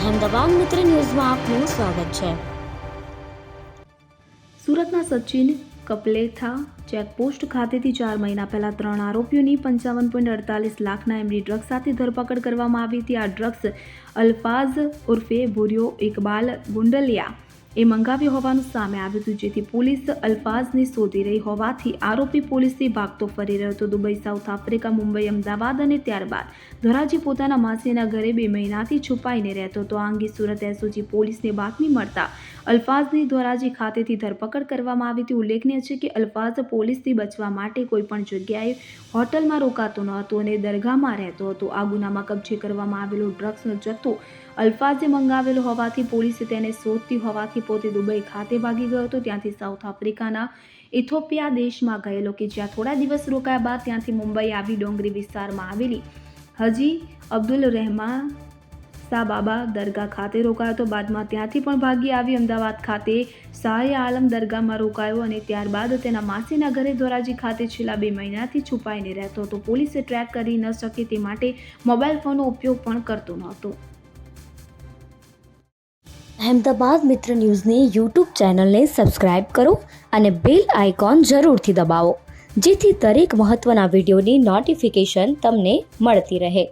અહેમદાબાદ મિત્ર ન્યૂઝમાં આપનું સ્વાગત છે. સુરતના સચિન કપલેથા ચેકપોસ્ટ ખાતેથી ચાર મહિના પહેલાં ત્રણ આરોપીઓની પંચાવન પોઈન્ટ અડતાલીસ લાખના એમડી ડ્રગ્સ સાથે ધરપકડ કરવામાં આવી હતી. આ ડ્રગ્સ અલ્ફાઝ ઉર્ફે ભુરિયો ઇકબાલ ગુંડલિયા એ મંગાવ્યો હોવાનું સામે આવ્યું હતું, જેથી પોલીસ અલ્ફાઝને શોધી રહી હોવાથી આરોપી પોલીસથી ભાગતો ફરી રહ્યો હતો Dubai, South Africa, Mumbai, Ahmedabad અને ત્યારબાદ. ધોરાજી પોતાના માસીના ઘરે બે મહિનાથી છુપાઈને રહેતો હતો. આ અંગે સુરત એસઓજી પોલીસને બાતમી મળતા અલ્ફાઝની ધોરાજી ખાતેથી ધરપકડ કરવામાં આવી હતી. ઉલ્લેખનીય છે કે અલ્ફાઝ પોલીસથી બચવા માટે કોઈ પણ જગ્યાએ હોટલમાં રોકાતો ન હતો અને દરગાહમાં રહેતો હતો. આ ગુનામાં કબજે કરવામાં આવેલો ડ્રગ્સનો જથ્થો અલ્ફાઝે મંગાવેલો હોવાથી પોલીસે તેને શોધતી હોવાથી પોતે દુબઈ ખાતે ભાગી ગયો હતો. ત્યાંથી સાઉથ આફ્રિકાના ઇથોપિયા દેશમાં ગયેલો કે જ્યાં થોડા દિવસ રોકાયા બાદ ત્યાંથી મુંબઈ આવી ડોંગરી વિસ્તારમાં આવેલી હજી અબ્દુલ રહેમાન સાબાબા દરગાહ ખાતે રોકાયો તો બાદમાં ત્યાંથી પણ ભાગી આવી અમદાવાદ ખાતે શાહે આલમ દરગાહમાં રોકાયો અને ત્યારબાદ તેના માસીના ઘરે ધોરાજી ખાતે છેલ્લા બે મહિનાથી છુપાઈને રહેતો હતો. પોલીસે ટ્રેક કરી ન શકે તે માટે મોબાઈલ ફોનનો ઉપયોગ પણ કરતો નહોતો. અહેમદાબાદ મિત્ર ન્યૂઝની યુટ્યુબ ચેનલને સબસ્ક્રાઇબ કરો અને બેલ આઇકોન જરૂરથી દબાવો, જેથી દરેક મહત્ત્વના વિડીયોની નોટિફિકેશન તમને મળતી રહે.